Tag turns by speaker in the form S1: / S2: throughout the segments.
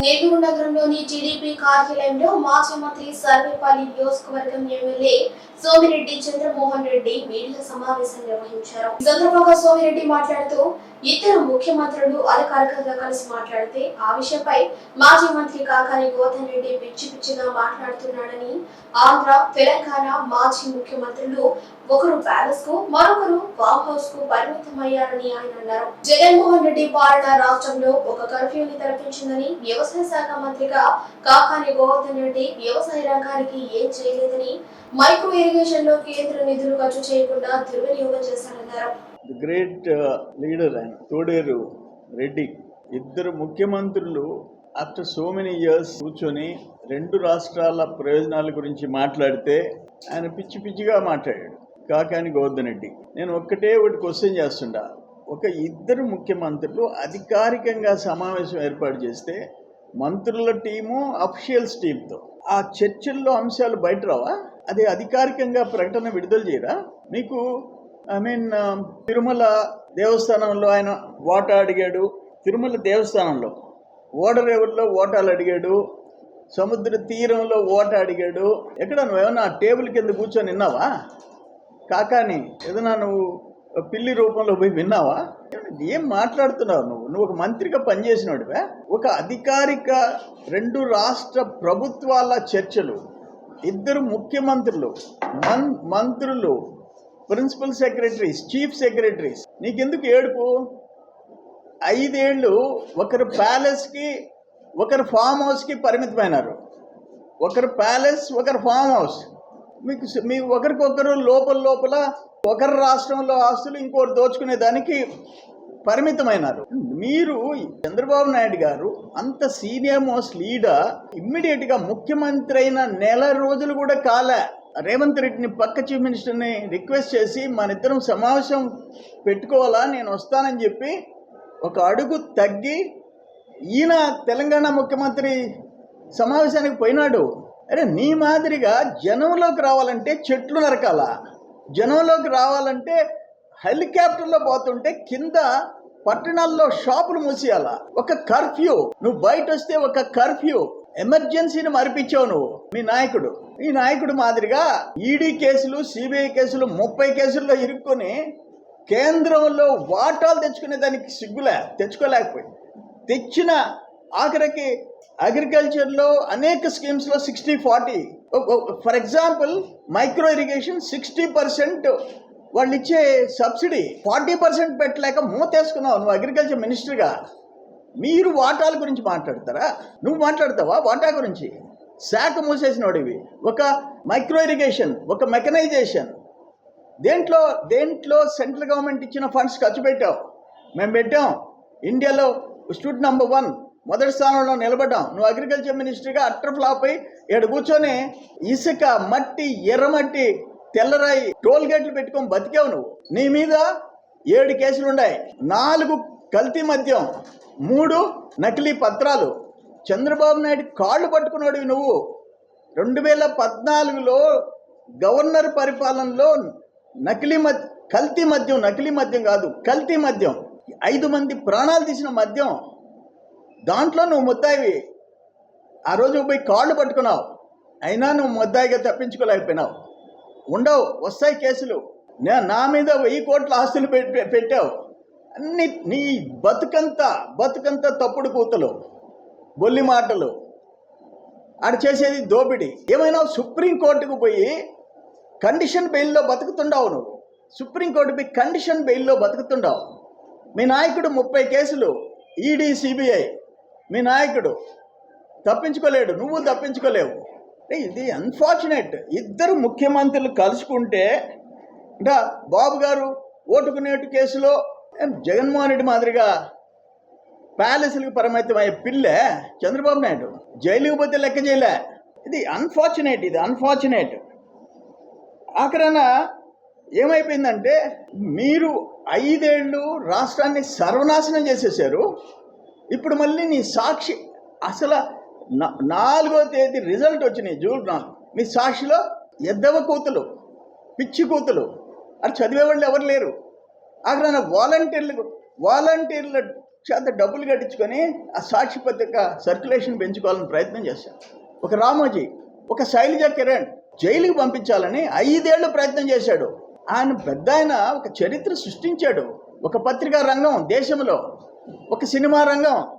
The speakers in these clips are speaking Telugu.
S1: నెల్లూరు నగరంలోని టీడీపీ కార్యాలయంలో మాజీ మంత్రి సర్వేపల్లి నియోజకవర్గం ఎమ్మెల్యే సోమిరెడ్డి చంద్రమోహన్ రెడ్డి మీడియా సమావేశం నిర్వహించారు. సందర్భంగా సోమిరెడ్డి మాట్లాడుతూ ఇద్దరు ముఖ్యమంత్రులు అధికారికంగా కలిసి మాట్లాడితే ఆ విషయంపై మాజీ మంత్రి కాకాని గోవర్ధన్ రెడ్డి పిచ్చి పిచ్చిగా మాట్లాడుతున్నాడని ఆంధ్ర తెలంగాణ మాజీ ముఖ్యమంత్రులు ఒకరు ప్యాలెస్కు మరొకరు ఫామ్ హౌస్కు పరిమితమయ్యారని ఆయన అన్నారు. జగన్మోహన్ రెడ్డి పాలన రాష్ట్రంలో ఒక కర్ఫ్యూని తెరపించిందని వ్యవసాయ శాఖ మంత్రిగా కాకాని గోవర్ధన్ రెడ్డి వ్యవసాయ రంగానికి ఏం చేయలేదని మైక్రో ఇరిగేషన్లో కేంద్ర నిధులు ఖర్చు చేయకుండా దుర్వినియోగం చేశారన్నారు.
S2: గ్రేట్ లీడర్ ఆయన తోడేరు రెడ్డి. ఇద్దరు ముఖ్యమంత్రులు ఆఫ్టర్ సో మెనీ ఇయర్స్ కూర్చొని రెండు రాష్ట్రాల ప్రయోజనాల గురించి మాట్లాడితే ఆయన పిచ్చి పిచ్చిగా మాట్లాడాడు. కాకాని గోవర్ధన్ రెడ్డి నేను ఒక్కటే ఒకటి క్వశ్చన్ చేస్తుండా. ఒక ఇద్దరు ముఖ్యమంత్రులు అధికారికంగా సమావేశం ఏర్పాటు చేస్తే మంత్రుల టీము అఫిషియల్స్ టీంతో. ఆ చర్చల్లో అంశాలు బయట రావా? అది అధికారికంగా ప్రకటన విడుదల చేయరా? మీకు ఐ మీన్ తిరుమల దేవస్థానంలో ఆయన ఓటా అడిగాడు. తిరుమల దేవస్థానంలో ఓడరేవుల్లో ఓటాలు అడిగాడు. సముద్ర తీరంలో ఓట అడిగాడు. ఎక్కడ నువ్వేమన్నా టేబుల్ కింద కూర్చొని విన్నావా? కాకాని ఏదైనా నువ్వు పిల్లి రూపంలో పోయి విన్నావా? ఏం మాట్లాడుతున్నావు నువ్వు? నువ్వు ఒక మంత్రిగా పనిచేసినోడివే. ఒక అధికారిక రెండు రాష్ట్ర ప్రభుత్వాల చర్చలు ఇద్దరు ముఖ్యమంత్రులు మన్ మంత్రులు ప్రిన్సిపల్ సెక్రటరీస్ చీఫ్ సెక్రటరీస్. నీకెందుకు ఏడుపు? ఐదేళ్ళు ఒకరు ప్యాలెస్కి ఒకరు ఫామ్ హౌస్కి పరిమితమైనారు. ఒకరు ప్యాలెస్ ఒకరు ఫామ్ హౌస్. మీకు మీ ఒకరికొకరు లోపల లోపల ఒకరి రాష్ట్రంలో ఆస్తులు ఇంకోటి దోచుకునే దానికి పరిమితమైనారు. మీరు చంద్రబాబు నాయుడు గారు అంత సీనియర్ మోస్ట్ లీడర్ ఇమ్మీడియట్గా ముఖ్యమంత్రి అయిన నెల రోజులు కూడా కాలే. రేవంత్ రెడ్డిని పక్క చీఫ్ మినిస్టర్ని రిక్వెస్ట్ చేసి మన ఇద్దరం సమావేశం పెట్టుకోవాలా నేను వస్తానని చెప్పి ఒక అడుగు తగ్గి ఈయన తెలంగాణ ముఖ్యమంత్రి సమావేశానికి పోయినాడు. అరే నీ మాదిరిగా జనంలోకి రావాలంటే చెట్లు నరకాల? జనంలోకి రావాలంటే హెలికాప్టర్లో పోతుంటే కింద పట్టణాల్లో షాపులు మూసేయాల? ఒక కర్ఫ్యూ. నువ్వు బయట వస్తే ఒక కర్ఫ్యూ. ఎమర్జెన్సీని మరిపించావు నువ్వు మీ నాయకుడు. ఈ నాయకుడు మాదిరిగా ఈడీ కేసులు సిబిఐ కేసులు ముప్పై కేసుల్లో ఇరుక్కొని కేంద్రంలో వాటాలు తెచ్చుకునే దానికి సిగ్గులే తెచ్చుకోలేకపోయింది. తెచ్చిన ఆఖరికి అగ్రికల్చర్లో అనేక స్కీమ్స్లో sixty forty. For example micro irrigation sixty percent వాళ్ళు ఇచ్చే సబ్సిడీ ఫార్టీ పర్సెంట్ పెట్టలేక మూతేసుకున్నావు నువ్వు అగ్రికల్చర్ మినిస్టర్గా. మీరు వాటాల గురించి మాట్లాడతారా? నువ్వు మాట్లాడతావా వాటా గురించి? శాఖ మూసేసినోడివి. ఒక మైక్రో ఇరిగేషన్ ఒక మెకనైజేషన్. దేంట్లో దేంట్లో సెంట్రల్ గవర్నమెంట్ ఇచ్చిన ఫండ్స్ ఖర్చు పెట్టావు? మేము పెట్టాం. ఇండియాలో స్టూడెంట్ నంబర్ వన్. మొదటి స్థానంలో నిలబడ్డాం. నువ్వు అగ్రికల్చర్ మినిస్ట్రీగా అట్టర్ ఫ్లాప్ అయి ఇక్కడ కూర్చొని ఇసుక మట్టి ఎర్రమట్టి తెల్లరాయి టోల్ గేట్లు పెట్టుకొని బతికావు నువ్వు. నీ మీద ఏడు కేసులు ఉన్నాయి. నాలుగు కల్తీ మద్యం మూడు నకిలీ పత్రాలు. చంద్రబాబు నాయుడు కాళ్ళు పట్టుకున్నాడు నువ్వు. రెండు వేల పద్నాలుగులో గవర్నర్ పరిపాలనలో నకిలీ మద్య కల్తీ మద్యం నకిలీ మద్యం కాదు కల్తీ మద్యం. ఐదు మంది ప్రాణాలు తీసిన మద్యం. దాంట్లో నువ్వు ముద్దాయివి ఆ రోజు పోయి కాళ్ళు పట్టుకున్నావు. అయినా నువ్వు ముద్దాయిగా తప్పించుకోలేకపోయినావు. ఉండవు వస్తాయి కేసులు. నే- నా మీద వెయ్యి కోట్ల ఆస్తులు పెట్టావు. అన్ని నీ బతుకంతా బతుకంతా తప్పుడు కూతలు బొల్లి మాటలు. ఆడు చేసేది దోపిడీ. ఏమైనా సుప్రీంకోర్టుకు పోయి కండిషన్ బెయిల్లో బతుకుతుండవు నువ్వు. సుప్రీంకోర్టు పోయి కండిషన్ బెయిల్లో బతుకుతుండవు. మీ నాయకుడు ముప్పై కేసులు ఈడీ సిబిఐ మీ నాయకుడు తప్పించుకోలేడు నువ్వు తప్పించుకోలేవు. ఇది అన్ఫార్చునేట్ ఇద్దరు ముఖ్యమంత్రులు కలుసుకుంటే అంటే బాబు గారు ఓటుకునేటు కేసులో ఏం జగన్మోహన్ రెడ్డి మాదిరిగా ప్యాలెస్లకు పరిమితమయ్యే పిల్లే చంద్రబాబు నాయుడు. జైలుకు పోతే లెక్క చేయలే. ఇది అన్ఫార్చునేట్ ఇది అన్ఫార్చునేట్ ఆఖరణ ఏమైపోయిందంటే మీరు ఐదేళ్ళు రాష్ట్రాన్ని సర్వనాశనం చేసేసారు. ఇప్పుడు మళ్ళీ నీ సాక్షి అసలు నాలుగో తేదీ రిజల్ట్ వచ్చినాయి జూన్ నాలుగు. మీ సాక్షిలో ఎద్దవ కూతులు పిచ్చి కూతులు. అది చదివేవాళ్ళు ఎవరు లేరు. అక్కడ వాలంటీర్లు వాలంటీర్ల చేత డబ్బులు కట్టించుకొని ఆ సాక్షి పత్రిక సర్క్యులేషన్ పెంచుకోవాలని ప్రయత్నం చేశారు. ఒక రామోజీ ఒక శైలజ కిరణ్ జైలుకి పంపించాలని ఐదేళ్ళు ప్రయత్నం చేశాడు. ఆయన పెద్ద ఆయన ఒక చరిత్ర సృష్టించాడు. ఒక పత్రికా రంగం దేశంలో. ఒక సినిమా రంగం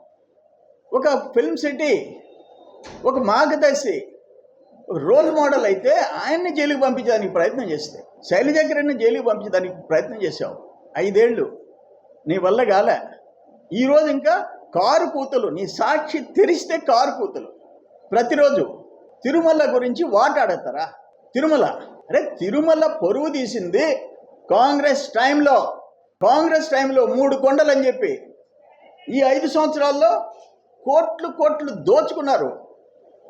S2: ఒక ఫిల్మ్ సిటీ ఒక మార్గదర్శి రోల్ మోడల్ అయితే ఆయన్ని జైలుకి పంపించడానికి ప్రయత్నం చేస్తే శైలజ కిరణ్ని జైలుకి పంపించడానికి ప్రయత్నం చేశావు. ఐదేళ్ళు. నీ వల్ల కాలే. ఈరోజు ఇంకా కారు కూతులు నీ సాక్షి తెరిస్తే కారు కూతలు. ప్రతిరోజు తిరుమల గురించి వాటాడతారా తిరుమల. అరే తిరుమల పరువు తీసింది కాంగ్రెస్ టైంలో. కాంగ్రెస్ టైంలో మూడు కొండలు అని చెప్పి ఈ ఐదు సంవత్సరాల్లో కోట్లు కోట్లు దోచుకున్నారు.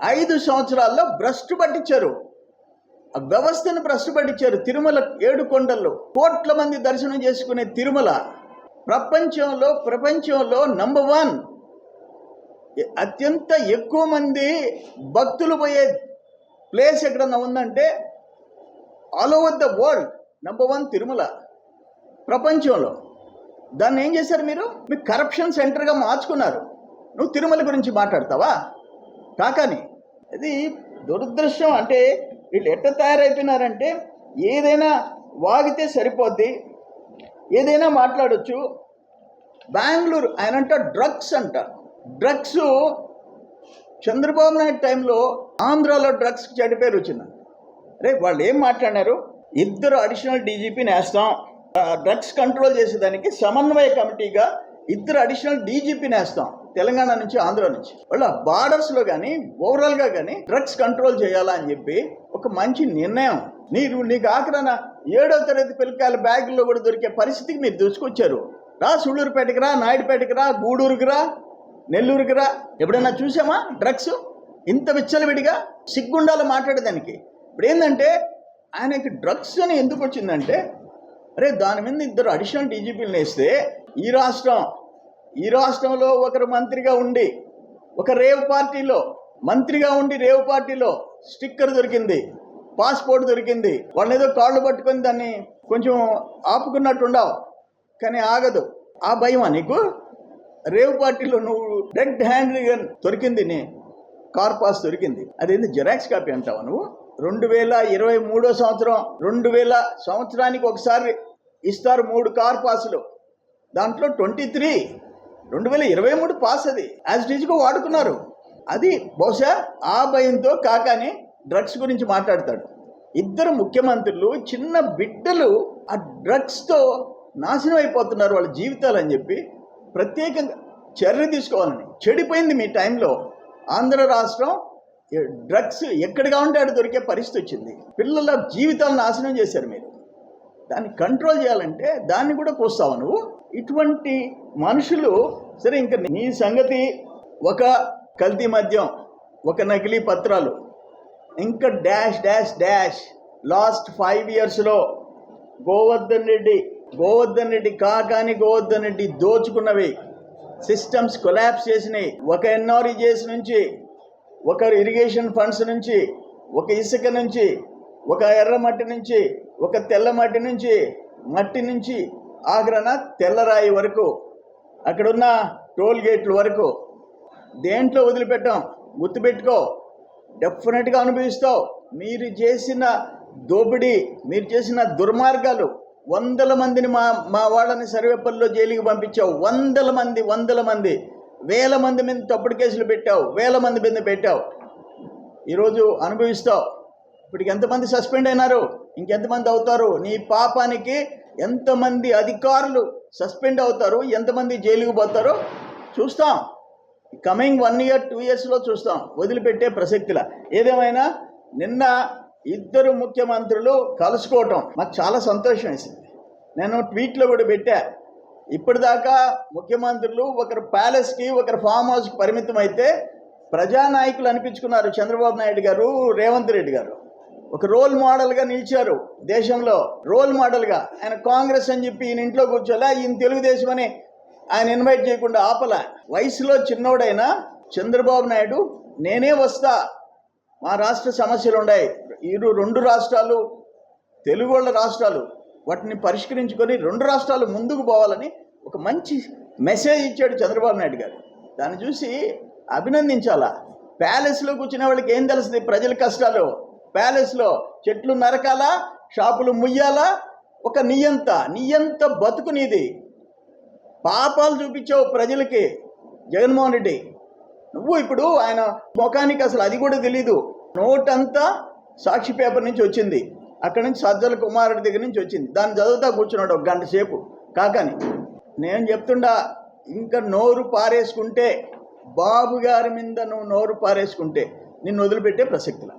S2: ఐదు సంవత్సరాల్లో భ్రష్టు పట్టించారు. ఆ వ్యవస్థను భ్రష్టు పట్టించారు తిరుమల ఏడు కొండల్లో. కోట్ల మంది దర్శనం చేసుకునే తిరుమల ప్రపంచంలో ప్రపంచంలో నంబర్ వన్ అత్యంత ఎక్కువ మంది భక్తులు పోయే ప్లేస్ ఎక్కడన్నా ఉందంటే all over the world number one Tirumala ప్రపంచంలో. దాన్ని ఏం చేశారు మీరు? మీ కరప్షన్ సెంటర్గా మార్చుకున్నారు. నువ్వు తిరుమల గురించి మాట్లాడతావా? కాకాని ఇది దురదృష్టం అంటే వీళ్ళు ఎట్ట తయారైపోయినారంటే ఏదైనా వాగితే సరిపోద్ది. ఏదైనా మాట్లాడచ్చు. బెంగళూరు ఆయన అంట డ్రగ్స్ అంట. డ్రగ్స్ చంద్రబాబు నాయుడు టైంలో ఆంధ్రాలో డ్రగ్స్ చెడ్డ పేరు వచ్చింది. రే వాళ్ళు ఏం మాట్లాడారు ఇద్దరు అడిషనల్ డీజీపీని వేస్తాం. డ్రగ్స్ కంట్రోల్ చేసేదానికి సమన్వయ కమిటీగా ఇద్దరు అడిషనల్ డీజీపీని వేస్తాం తెలంగాణ నుంచి ఆంధ్ర నుంచి. వాళ్ళ బార్డర్స్లో కానీ ఓవరాల్గా కానీ డ్రగ్స్ కంట్రోల్ చేయాలా అని చెప్పి ఒక మంచి నిర్ణయం. మీరు నీకు ఆఖరణ ఏడో తరగతి పిల్లకాయల బ్యాగుల్లో కూడా దొరికే పరిస్థితికి మీరు దూసుకొచ్చారు. రా సుళ్ళూరుపేటకి రా నాయుడుపేటకి రా గూడూరుకి రా నెల్లూరుకి రా. ఎప్పుడైనా చూసామా డ్రగ్స్? ఇంత విచ్చలవిడిగా సిగ్గుండాలో మాట్లాడేదానికి. ఇప్పుడు ఏంటంటే ఆయనకి డ్రగ్స్ అని ఎందుకు వచ్చిందంటే అరే దాని మీద ఇద్దరు అడిషనల్ డీజీపీలు వేస్తే ఈ రాష్ట్రం ఈ రాష్ట్రంలో ఒకరు మంత్రిగా ఉండి ఒక రేవ్ పార్టీలో మంత్రిగా ఉండి రేవ్ పార్టీలో స్టిక్కర్ దొరికింది పాస్పోర్ట్ దొరికింది వాళ్ళని ఏదో కాళ్ళు పట్టుకొని దాన్ని కొంచెం ఆపుకున్నట్టు ఉండవు కానీ ఆగదు. ఆ భయమా నీకు? రేవ్ పార్టీలో నువ్వు రెడ్ హ్యాండ్ దొరికింది నీ కార్ పాస్ దొరికింది. అదేంది జెరాక్స్ కాపీ అంటావా నువ్వు? రెండు వేల ఇరవై మూడో సంవత్సరం రెండు వేల సంవత్సరానికి ఒకసారి ఇస్తారు మూడు కార్ పాసులు. దాంట్లో ట్వంటీ త్రీ రెండు వేల ఇరవై మూడు పాస్ అది. యాజ్ టీజ్గా వాడుకున్నారు. అది బహుశా ఆ భయంతో కాకాని డ్రగ్స్ గురించి మాట్లాడతాడు. ఇద్దరు ముఖ్యమంత్రులు చిన్న బిడ్డలు ఆ డ్రగ్స్తో నాశనం అయిపోతున్నారు వాళ్ళ జీవితాలు అని చెప్పి ప్రత్యేకంగా చర్య తీసుకోవాలని. చెడిపోయింది మీ టైంలో. ఆంధ్ర రాష్ట్రం డ్రగ్స్ ఎక్కడిగా ఉంటే అక్కడ దొరికే పరిస్థితి వచ్చింది. పిల్లల జీవితాలను నాశనం చేశారు మీరు. దాన్ని కంట్రోల్ చేయాలంటే దాన్ని కూడా కోస్తావు నువ్వు? ఇటువంటి మనుషులు సరే ఇంకా నీ సంగతి ఒక కల్తీ మద్యం ఒక నకిలీ పత్రాలు ఇంకా dash dash dash. Last five ఇయర్స్లో గోవర్ధన్ రెడ్డి గోవర్ధన్ రెడ్డి కాకాని గోవర్ధన్ రెడ్డి దోచుకున్నవి. సిస్టమ్స్ కొలాప్స్ చేసినాయి ఒక ఎన్ఆర్ఈజేస్ నుంచి ఒక ఇరిగేషన్ ఫండ్స్ నుంచి ఒక ఇసుక నుంచి ఒక ఎర్ర మట్టి నుంచి ఒక తెల్ల మట్టి నుంచి మట్టి నుంచి ఆగ్రన తెల్లరాయి వరకు అక్కడున్న టోల్ గేట్ల వరకు. దేంట్లో వదిలిపెట్టాం? గుర్తుపెట్టుకో డెఫినెట్గా అనుభవిస్తావు. మీరు చేసిన దోపిడీ మీరు చేసిన దుర్మార్గాలు వందల మందిని మా మా వాళ్ళని సర్వేపల్లిలో జైలుకి పంపించావు. వందల మంది వందల మంది. వేల మంది మీద తప్పుడు కేసులు పెట్టావు వేల మంది మీద పెట్టావు. ఈరోజు అనుభవిస్తావు. ఇప్పటికి ఎంతమంది సస్పెండ్ అయినారు? ఇంకెంతమంది అవుతారు? నీ పాపానికి ఎంతమంది అధికారులు సస్పెండ్ అవుతారు? ఎంతమంది జైలుకు పోతారో? చూస్తాం. కమింగ్ వన్ ఇయర్ టూ ఇయర్స్లో చూస్తాం. వదిలిపెట్టే ప్రసక్తిలా. ఏదేమైనా నిన్న ఇద్దరు ముఖ్యమంత్రులు కలుసుకోవటం మాకు చాలా సంతోషం వేసింది. నేను ట్వీట్లో కూడా పెట్టా. ఇప్పటిదాకా ముఖ్యమంత్రులు ఒకరు ప్యాలెస్కి ఒకరు ఫామ్ హౌస్కి పరిమితం అయితే ప్రజానాయకులు అనిపించుకున్నారు చంద్రబాబు నాయుడు గారు రేవంత్ రెడ్డి గారు. ఒక రోల్ మోడల్గా నిలిచారు దేశంలో రోల్ మోడల్గా ఆయన కాంగ్రెస్ అని చెప్పి ఈయన ఇంట్లో కూర్చోలే ఈయన తెలుగుదేశం అని ఆయన ఇన్వైట్ చేయకుండా ఆపల. వయసులో చిన్నోడైనా చంద్రబాబు నాయుడు నేనే వస్తా మా రాష్ట్ర సమస్యలు ఉన్నాయి ఇరు రెండు రాష్ట్రాలు తెలుగు వాళ్ళ రాష్ట్రాలు. వాటిని పరిష్కరించుకొని రెండు రాష్ట్రాలు ముందుకు పోవాలని ఒక మంచి మెసేజ్ ఇచ్చాడు చంద్రబాబు నాయుడు గారు. దాన్ని చూసి అభినందించాలా? ప్యాలెస్లో కూర్చునే వాళ్ళకి ఏం తెలుస్తుంది? ప్రజల కష్టాలు. ప్యాలెస్లో చెట్లు నరకాలా? షాపులు ముయ్యాలా? ఒక నియంత నియంత బతుకు నీది. పాపాలు చూపించావు ప్రజలకి జగన్మోహన్ రెడ్డి. నువ్వు ఇప్పుడు ఆయన ముఖానికి అసలు అది కూడా తెలీదు. నోటంతా సాక్షి పేపర్ నుంచి వచ్చింది. అక్కడి నుంచి సజ్జల కుమారుడి దగ్గర నుంచి వచ్చింది. దాన్ని చదువుతా కూర్చున్నాడు ఒక గంట సేపు. కాకని నేను చెప్తుండా ఇంకా నోరు పారేసుకుంటే బాబు గారి మీద నువ్వు నోరు పారేసుకుంటే నిన్ను వదిలిపెట్టే ప్రసక్తిలా